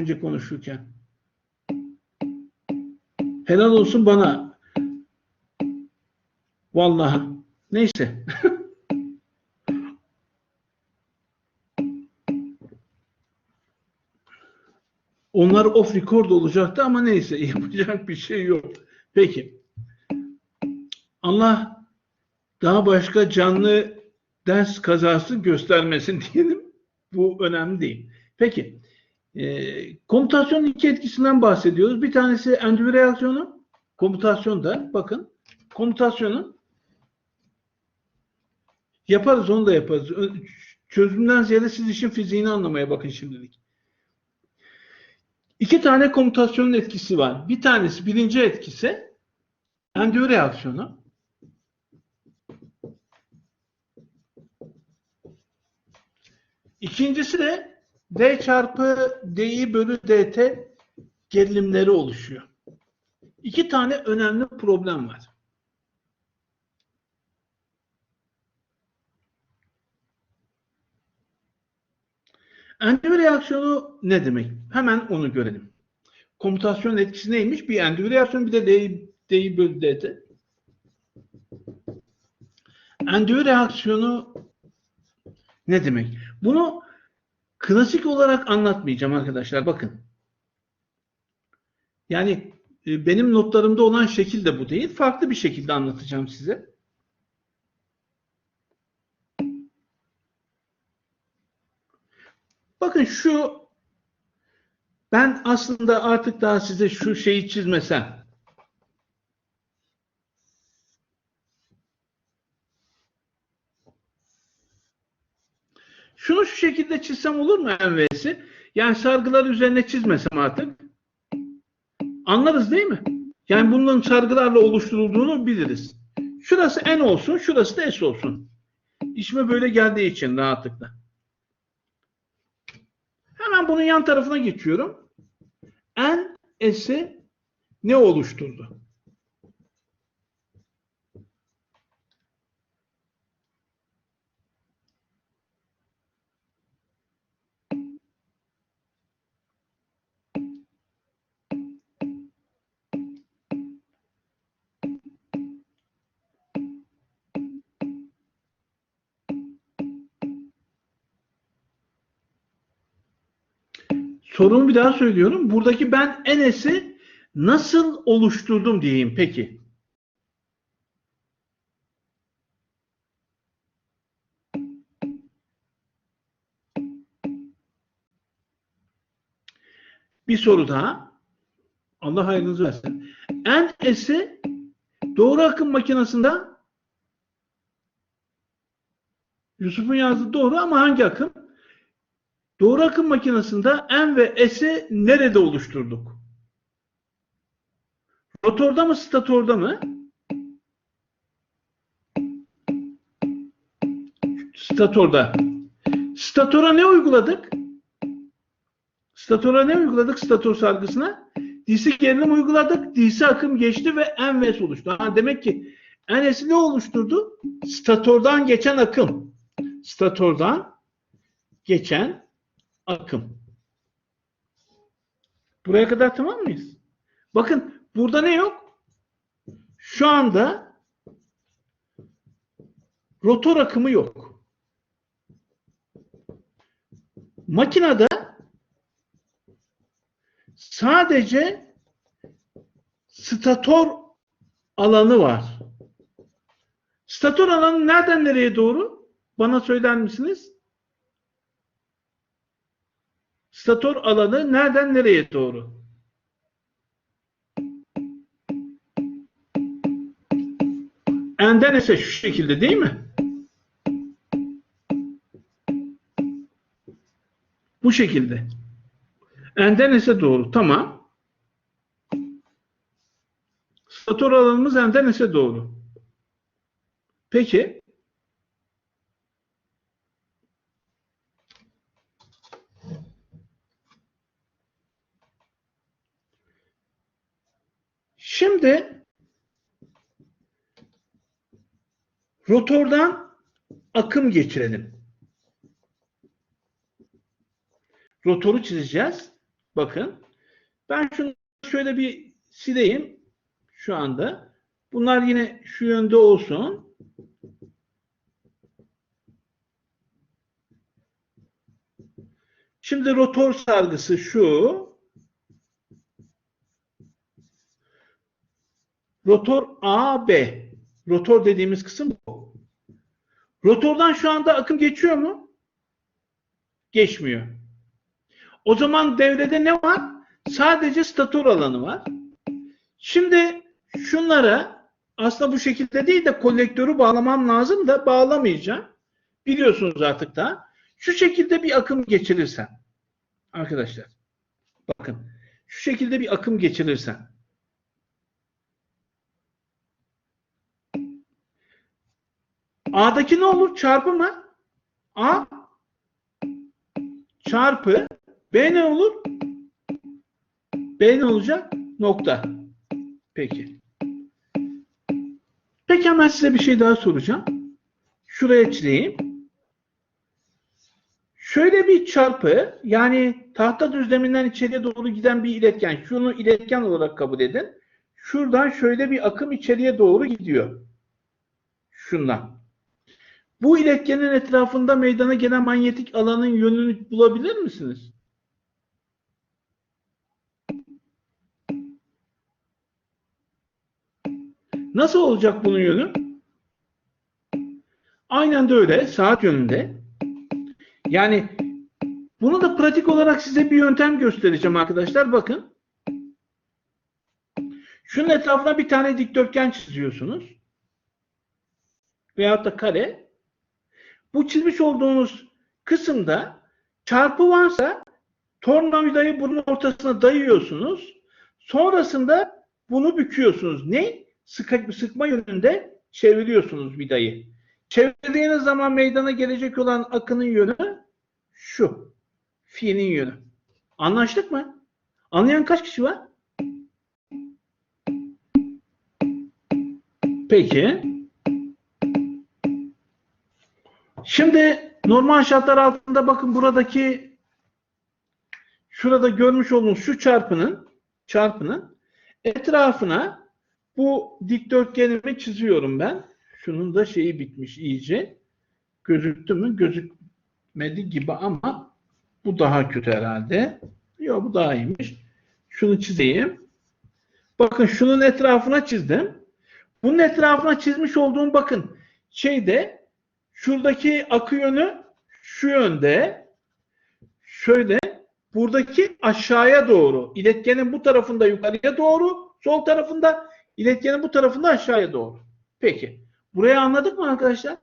önce konuşurken. Helal olsun bana. Vallahi. Neyse. Onlar off record olacaktı ama neyse yapacak bir şey yok. Peki. Allah daha başka canlı ders kazası göstermesin diyelim. Bu önemli değil. Peki. E, komutasyonun iki etkisinden bahsediyoruz. Bir tanesi endüvi reaksiyonu. Komutasyonda bakın. Komutasyonun yaparız onu da yaparız. Çözümden ziyade siz işin fiziğini anlamaya bakın şimdilik. İki tane komutasyonun etkisi var. Bir tanesi birinci etkisi endüvi reaksiyonu. İkincisi de D çarpı D'i bölü DT gerilimleri oluşuyor. İki tane önemli problem var. Endüvi reaksiyonu ne demek? Hemen onu görelim. Komutasyon etkisi neymiş? Bir endüvi reaksiyon bir de D'yi D'yi bölü DT. Endüvi reaksiyonu ne demek? Bunu klasik olarak anlatmayacağım arkadaşlar. Bakın. Yani e, benim notlarımda olan şekil de bu değil. Farklı bir şekilde anlatacağım size. Bakın şu ben aslında artık daha size şu şeyi çizmesem. Şunu şu şekilde çizsem olur mu MV'si? Yani sargılar üzerine çizmesem artık. Anlarız değil mi? Yani bunların sargılarla oluşturulduğunu biliriz. Şurası N olsun, şurası da S olsun. İşime böyle geldiği için rahatlıkla. Hemen bunun yan tarafına geçiyorum. N S'i ne oluşturdu? Sorumu bir daha söylüyorum. Buradaki ben Enes'i nasıl oluşturdum diyeyim peki. Bir soru daha. Allah hayrınızı versin. Enes'i doğru akım makinesinde Yusuf'un yazdığı doğru ama hangi akım? Doğru akım makinesinde N ve S'i nerede oluşturduk? Rotorda mı, statorda mı? Statorda. Statora ne uyguladık? Statora ne uyguladık stator sargısına? DC gerilim uyguladık. DC akım geçti ve N ve S oluştu. Ha, demek ki N'si ne oluşturdu? Statordan geçen akım. Statordan geçen akım. Buraya kadar tamam mıyız? Bakın burada ne yok? Şu anda rotor akımı yok. Makinede sadece stator alanı var. Stator alanı nereden nereye doğru? Bana söyler misiniz? Stator alanı nereden nereye doğru? N'den ise şu şekilde değil mi? Bu şekilde. N'den ise doğru. Tamam. Stator alanımız N'den ise doğru. Peki. Şimdi rotordan akım geçirelim. Rotoru çizeceğiz. Bakın. Ben şunu şöyle bir sileyim şu anda. Bunlar yine şu yönde olsun. Şimdi rotor sargısı şu. Rotor AB. Rotor dediğimiz kısım bu. Rotordan şu anda akım geçiyor mu? Geçmiyor. O zaman devrede ne var? Sadece stator alanı var. Şimdi şunlara aslında bu şekilde değil de kolektörü bağlamam lazım da bağlamayacağım. Biliyorsunuz artık da. Şu şekilde bir akım geçirirsem arkadaşlar bakın şu şekilde bir akım geçirirsem A'daki ne olur? Çarpı mı? A çarpı B ne olur? B ne olacak? Nokta. Peki. Peki hemen size bir şey daha soracağım. Şuraya çizeyim. Şöyle bir çarpı yani tahta düzleminden içeriye doğru giden bir iletken. Şunu iletken olarak kabul edin. Şuradan şöyle bir akım içeriye doğru gidiyor. Şundan. Bu iletkenin etrafında meydana gelen manyetik alanın yönünü bulabilir misiniz? Nasıl olacak bunun yönü? Aynen de öyle. Saat yönünde. Yani bunu da pratik olarak size bir yöntem göstereceğim arkadaşlar. Bakın. Şunun etrafına bir tane dikdörtgen çiziyorsunuz. Veyahut da kare. Bu çizmiş olduğunuz kısımda çarpı varsa tornavidayı bunun ortasına dayıyorsunuz. Sonrasında bunu büküyorsunuz. Ne? Sıkı, sıkma yönünde çeviriyorsunuz vidayı. Çevirdiğiniz zaman meydana gelecek olan akının yönü şu. Fi'nin yönü. Anlaştık mı? Anlayan kaç kişi var? Peki. Şimdi normal şartlar altında bakın buradaki şurada görmüş olduğunuz şu çarpının çarpının etrafına bu dikdörtgenimi çiziyorum ben. Şunun da şeyi bitmiş iyice. Gözüktü mü? Gözükmedi gibi ama bu daha kötü herhalde. Yok bu daha iyiymiş. Şunu çizeyim. Bakın şunun etrafına çizdim. Bunun etrafına çizmiş olduğum bakın şeyde şuradaki akı yönü şu yönde şöyle buradaki aşağıya doğru iletkenin bu tarafında yukarıya doğru sol tarafında iletkenin bu tarafında aşağıya doğru. Peki. Burayı anladık mı arkadaşlar?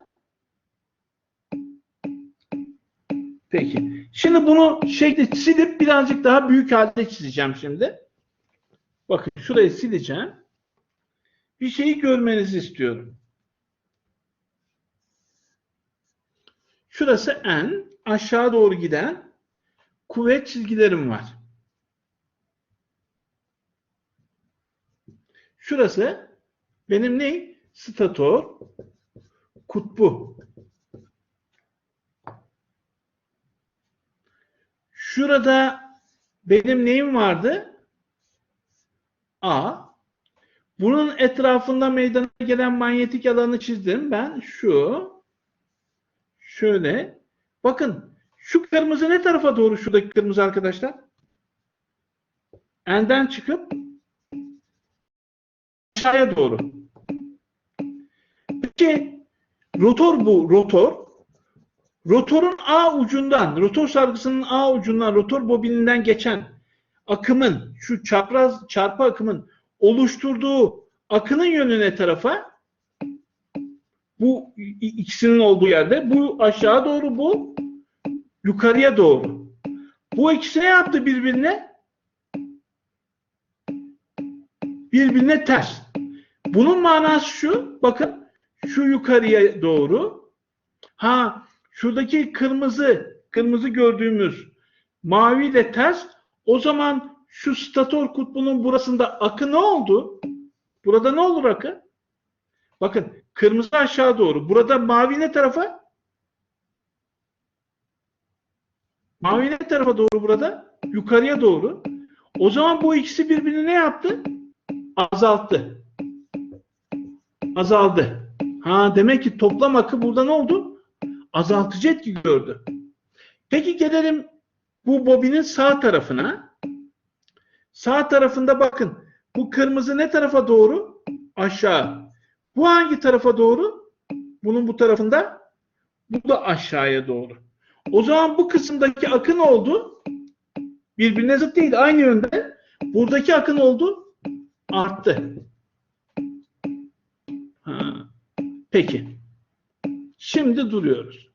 Peki. Şimdi bunu şekli silip birazcık daha büyük halde çizeceğim şimdi. Bakın şurayı sileceğim. Bir şeyi görmenizi istiyorum. Şurası N. Aşağı doğru giden kuvvet çizgilerim var. Şurası benim ne? Stator kutbu. Şurada benim neyim vardı? A. Bunun etrafında meydana gelen manyetik alanı çizdim. Ben şu. Şöyle. Bakın şu kırmızı ne tarafa doğru şuradaki kırmızı arkadaşlar? N'den çıkıp aşağıya doğru. Peki rotor bu rotor. Rotorun A ucundan, rotor sargısının A ucundan, rotor bobininden geçen akımın, şu çapraz çarpı akımın oluşturduğu akının yönü ne tarafa? Bu ikisinin olduğu yerde. Bu aşağı doğru, bu yukarıya doğru. Bu ikisi ne yaptı birbirine? Birbirine ters. Bunun manası şu. Bakın şu yukarıya doğru. Ha şuradaki kırmızı kırmızı gördüğümüz mavi de ters. O zaman şu stator kutbunun burasında akı ne oldu? Burada ne olur akı? Bakın kırmızı aşağı doğru. Burada mavi ne tarafa? Mavi ne tarafa doğru burada? yukarıya doğru. O zaman bu ikisi birbirini ne yaptı? Azalttı. Azaldı. Ha demek ki toplam akı burada ne oldu? Azaltıcı etki gördü. Peki gelelim bu bobinin sağ tarafına. Sağ tarafında bakın. Bu kırmızı ne tarafa doğru? Aşağı. Bu hangi tarafa doğru? Bunun bu tarafında. Bu da aşağıya doğru. O zaman bu kısımdaki akın oldu. Birbirine zıt değil. Aynı yönde. Buradaki akın oldu. Arttı. Ha. Peki. Şimdi duruyoruz.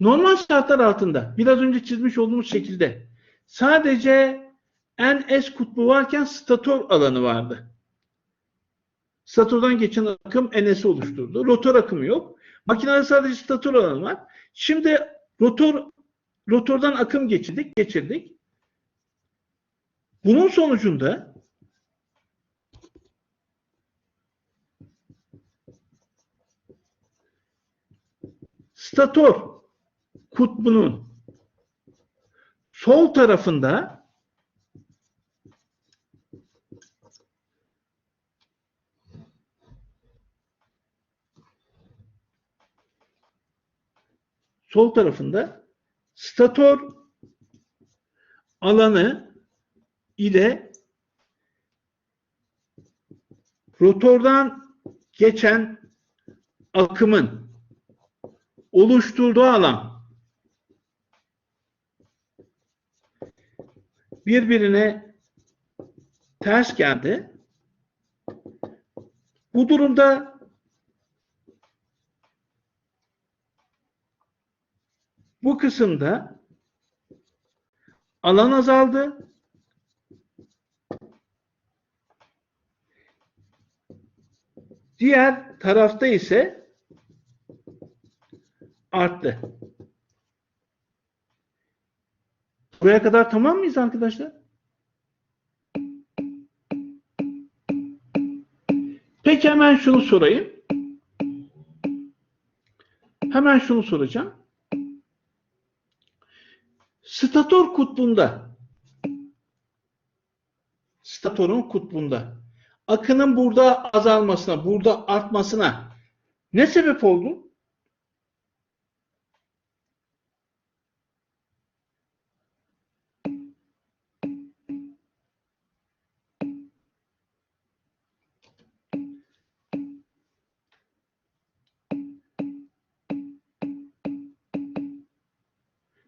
Normal şartlar altında biraz önce çizmiş olduğumuz şekilde sadece NS kutbu varken stator alanı vardı. Statordan geçen akım NS'i oluşturdu. Rotor akımı yok. Makinede sadece stator alanı var. Şimdi rotor rotordan akım geçirdik, geçirdik. Bunun sonucunda stator kutbunun sol tarafında sol tarafında stator alanı ile rotordan geçen akımın oluşturduğu alan birbirine ters geldi. Bu durumda bu kısımda alan azaldı. Diğer tarafta ise arttı. Buraya kadar tamam mıyız arkadaşlar? Peki hemen şunu sorayım. Hemen şunu soracağım. Stator kutbunda statorun kutbunda akının burada azalmasına, burada artmasına ne sebep oldu?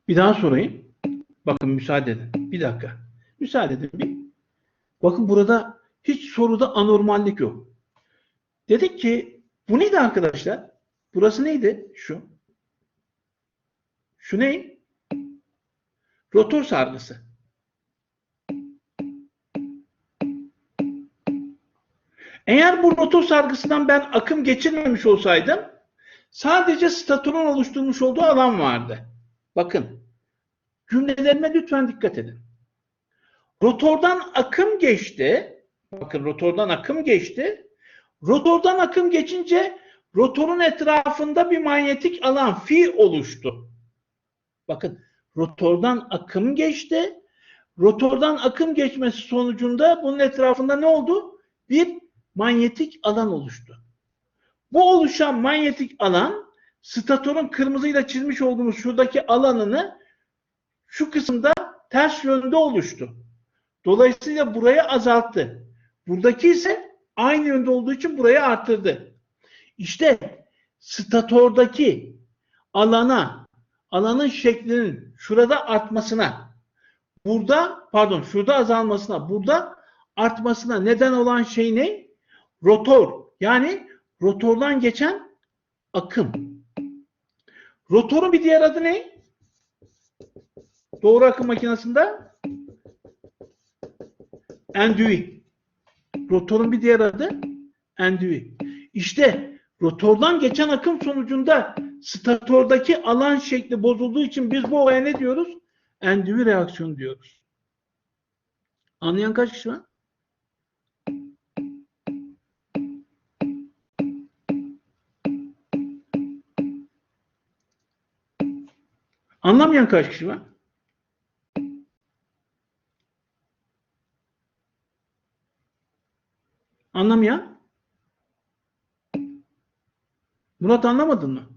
Bir daha sorayım. Bakın müsaade edin. Bir dakika. Müsaade edin bir. Bakın burada hiç soruda anormallik yok. Dedik ki bu neydi arkadaşlar? Burası neydi? Şu. Şu ne? Rotor sargısı. Eğer bu rotor sargısından ben akım geçirmemiş olsaydım sadece statorun oluşturmuş olduğu alan vardı. Bakın cümlelerime lütfen dikkat edin. Rotordan akım geçti. Bakın rotordan akım geçti. Rotordan akım geçince rotorun etrafında bir manyetik alan fi oluştu. Bakın rotordan akım geçti. Rotordan akım geçmesi sonucunda bunun etrafında ne oldu? Bir manyetik alan oluştu. Bu oluşan manyetik alan statorun kırmızıyla çizmiş olduğumuz şuradaki alanını şu kısımda ters yönde oluştu. Dolayısıyla burayı azalttı. Buradaki ise aynı yönde olduğu için burayı arttırdı. İşte statordaki alana, alanın şeklinin şurada artmasına, burada pardon şurada azalmasına, burada artmasına neden olan şey ne? Rotor. Yani rotordan geçen akım. Rotorun bir diğer adı ne? Doğru akım makinesinde endüvi. Rotorun bir diğer adı endüvi. İşte rotordan geçen akım sonucunda statordaki alan şekli bozulduğu için biz bu olaya ne diyoruz? Endüvi reaksiyon diyoruz. Anlayan kaç kişi var? Anlamayan kaç kişi var? Anlamayan? Murat anlamadın mı?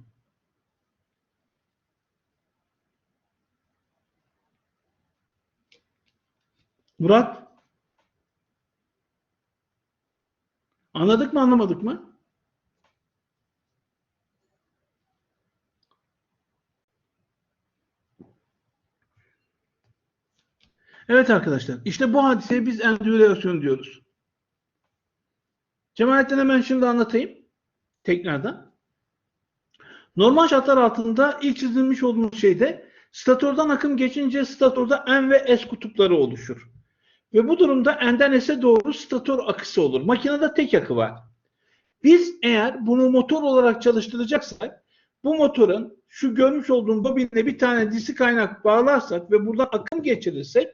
Murat? Anladık mı anlamadık mı? Evet arkadaşlar. işte bu hadiseye biz endülasyon diyoruz. Cemalettin hemen şimdi anlatayım. Tekrardan. Normal şartlar altında ilk çizilmiş olduğumuz şeyde statörden akım geçince statörde N ve S kutupları oluşur. Ve bu durumda N'den S'e doğru statör akısı olur. Makinede tek akı var. Biz eğer bunu motor olarak çalıştıracaksak bu motorun şu görmüş olduğum bobinle bir tane DC kaynak bağlarsak ve buradan akım geçirirsek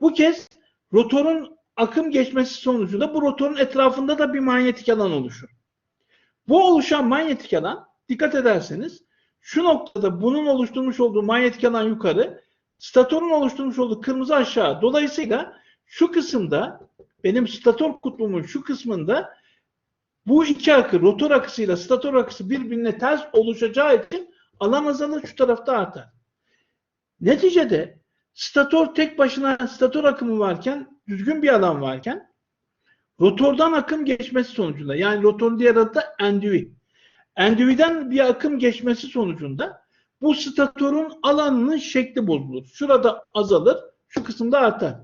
bu kez rotorun akım geçmesi sonucunda bu rotorun etrafında da bir manyetik alan oluşur. Bu oluşan manyetik alan dikkat ederseniz şu noktada bunun oluşturmuş olduğu manyetik alan yukarı, statörün oluşturmuş olduğu kırmızı aşağı. Dolayısıyla şu kısımda benim statör kutbumun şu kısmında bu iki akı rotor akısıyla statör akısı birbirine ters oluşacağı için alan azalır şu tarafta artar. Neticede statör tek başına statör akımı varken düzgün bir alan varken rotordan akım geçmesi sonucunda yani rotorun diğer adı da endüvi. Endüviden bir akım geçmesi sonucunda bu statörün alanının şekli bozulur. Şurada azalır, şu kısımda artar.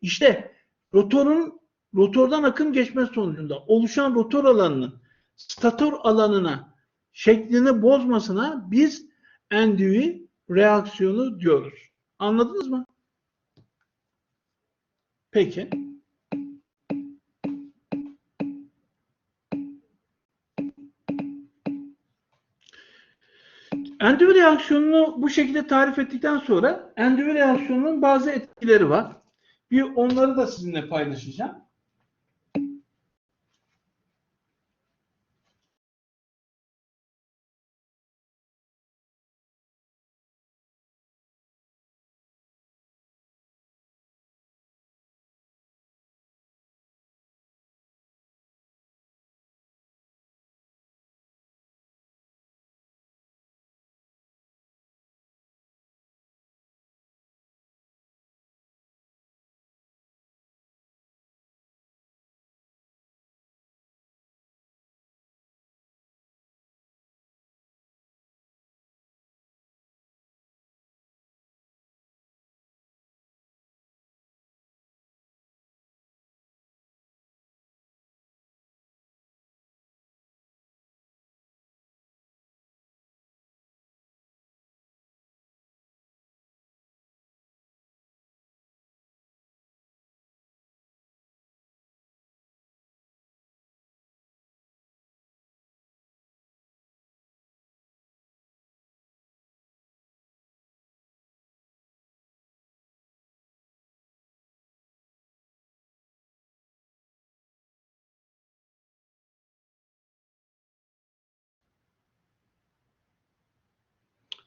İşte rotorun rotordan akım geçmesi sonucunda oluşan rotor alanının statör alanına şeklini bozmasına biz endüvi reaksiyonu diyoruz. Anladınız mı? Peki. Endüvi reaksiyonunu bu şekilde tarif ettikten sonra endüvi reaksiyonunun bazı etkileri var. Bir onları da sizinle paylaşacağım.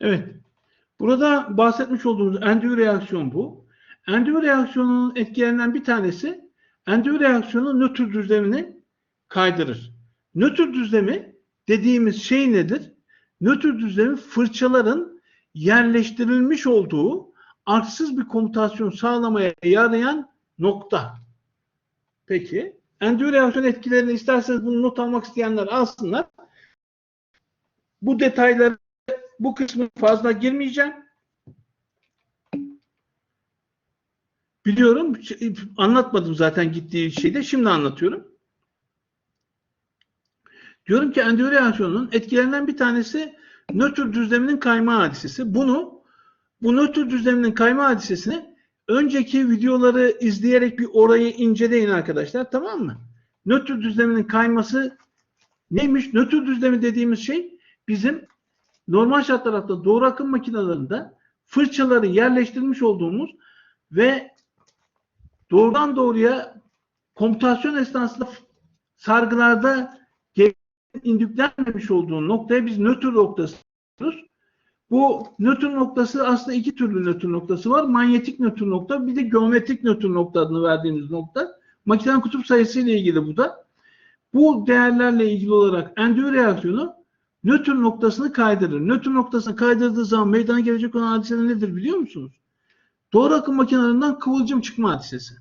Evet. Burada bahsetmiş olduğumuz endüvi reaksiyon bu. Endüvi reaksiyonunun etkilerinden bir tanesi endüvi reaksiyonu nötr düzlemini kaydırır. Nötr düzlemi dediğimiz şey nedir? Nötr düzlemi fırçaların yerleştirilmiş olduğu arksız bir komutasyon sağlamaya yarayan nokta. Peki. Endüvi reaksiyon etkilerini isterseniz bunu not almak isteyenler alsınlar. Bu detayları bu kısmı fazla girmeyeceğim. Biliyorum. Anlatmadım zaten gittiği şeyde. Şimdi anlatıyorum. Diyorum ki endüvi reaksiyonunun etkilerinden bir tanesi nötr düzleminin kayma hadisesi. Bunu bu nötr düzleminin kayma hadisesini önceki videoları izleyerek bir orayı inceleyin arkadaşlar. Tamam mı? Nötr düzleminin kayması neymiş? Nötr düzlemi dediğimiz şey bizim normal şartlar altında doğru akım makinelerinde fırçaları yerleştirmiş olduğumuz ve doğrudan doğruya komutasyon esnasında sargılarda indüklenmemiş olduğu noktaya biz nötr noktası diyoruz. Bu nötr noktası aslında iki türlü nötr noktası var. Manyetik nötr nokta bir de geometrik nötr nokta adını verdiğimiz nokta. Makinenin kutup sayısı ile ilgili bu da. Bu değerlerle ilgili olarak endüvi reaksiyonu nötr noktasını kaydırır. Nötr noktasını kaydırdığı zaman meydana gelecek olan hadise nedir biliyor musunuz? Doğru akım makinelerinden kıvılcım çıkma hadisesi.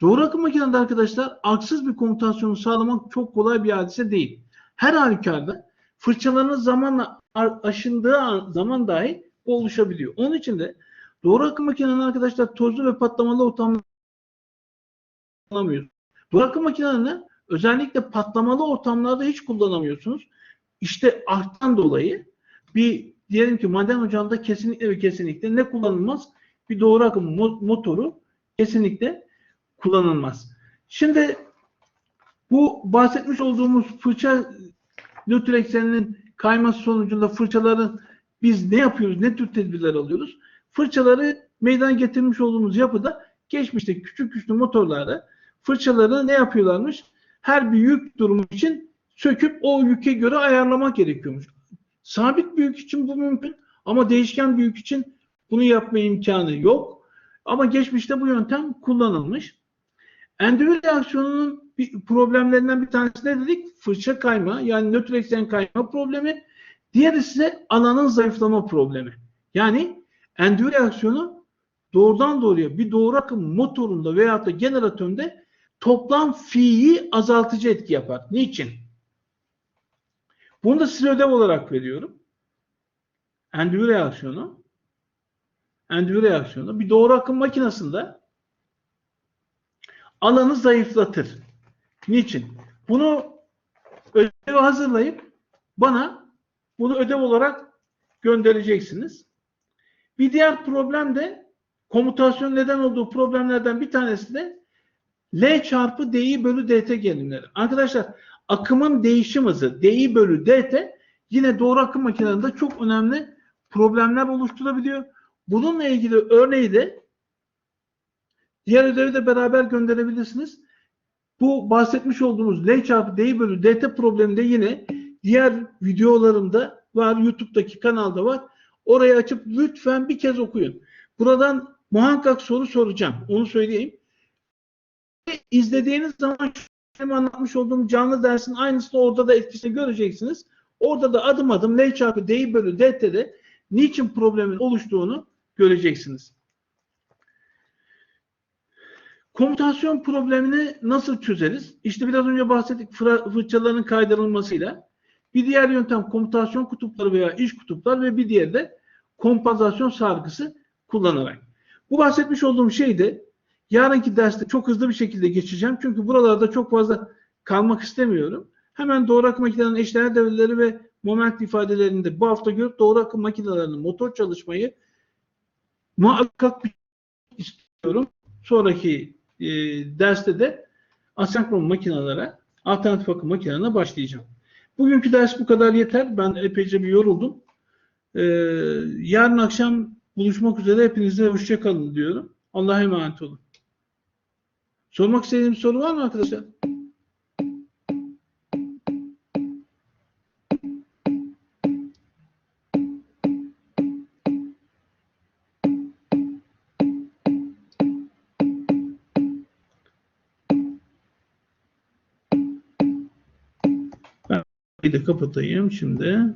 Doğru akım makinelerinde arkadaşlar aksız bir komutasyonu sağlamak çok kolay bir hadise değil. Her halükarda fırçalarınız zamanla aşındığı an- zaman dahi bu oluşabiliyor. Onun için de doğru akım makinelerinde arkadaşlar tozlu ve patlamalı ortamda kullanamıyorsunuz. Doğru akım makinelerini özellikle patlamalı ortamlarda hiç kullanamıyorsunuz. İşte arttan dolayı bir diyelim ki maden ocağında kesinlikle ve kesinlikle ne kullanılmaz? Bir doğru akım mo- motoru kesinlikle kullanılmaz. Şimdi bu bahsetmiş olduğumuz fırça nötr ekseninin kayması sonucunda fırçaların biz ne yapıyoruz, ne tür tedbirler alıyoruz? Fırçaları meydana getirmiş olduğumuz yapıda geçmişte küçük küçük motorlarda fırçaları ne yapıyorlarmış? Her bir yük durumu için söküp o yüke göre ayarlamak gerekiyormuş. Sabit bir yük için bu mümkün ama değişken bir yük için bunu yapma imkanı yok. Ama geçmişte bu yöntem kullanılmış. Endüvi reaksiyonunun bir problemlerinden bir tanesi ne dedik? Fırça kayma yani nötr eksen kayma problemi. Diğeri ise alanın zayıflama problemi. Yani endüvi reaksiyonu doğrudan doğruya bir doğru akım motorunda veyahut da jeneratöründe toplam fi'yi azaltıcı etki yapar. Niçin? Bunu da size ödev olarak veriyorum. Endüvi reaksiyonu endüvi reaksiyonu bir doğru akım makinesinde alanı zayıflatır. Niçin? Bunu ödev hazırlayıp bana bunu ödev olarak göndereceksiniz. Bir diğer problem de komutasyon neden olduğu problemlerden bir tanesi de L çarpı DI bölü DT gerilimleri. Arkadaşlar akımın değişim hızı DI bölü DT yine doğru akım makinelerinde çok önemli problemler oluşturabiliyor. Bununla ilgili örneği de diğer ödevi de beraber gönderebilirsiniz. Bu bahsetmiş olduğumuz L çarpı D bölü DT probleminde yine diğer videolarımda var. YouTube'daki kanalda var. Orayı açıp lütfen bir kez okuyun. Buradan muhakkak soru soracağım. Onu söyleyeyim. İzlediğiniz zaman benim anlatmış olduğum canlı dersin aynısını orada da etkisini göreceksiniz. Orada da adım adım L çarpı D bölü DT'de niçin problemin oluştuğunu göreceksiniz. Komutasyon problemini nasıl çözeriz? İşte biraz önce bahsettik fırçaların kaydırılmasıyla. Bir diğer yöntem komutasyon kutupları veya iş kutuplar ve bir diğeri de kompozasyon sargısı kullanarak. Bu bahsetmiş olduğum şey de yarınki derste çok hızlı bir şekilde geçeceğim. Çünkü buralarda çok fazla kalmak istemiyorum. Hemen doğru akım makinelerinin eşdeğer devreleri ve moment ifadelerinde bu hafta görüp doğru akım makinelerinin motor çalışmayı muhakkak istiyorum. Sonraki e, derste de asenkron makinelere, alternatif akım makinelerine başlayacağım. Bugünkü ders bu kadar yeter. Ben epeyce bir yoruldum. E, yarın akşam buluşmak üzere. Hepinize hoşçakalın diyorum. Allah'a emanet olun. Sormak istediğim soru var mı arkadaşlar? Bir de kapatayım şimdi.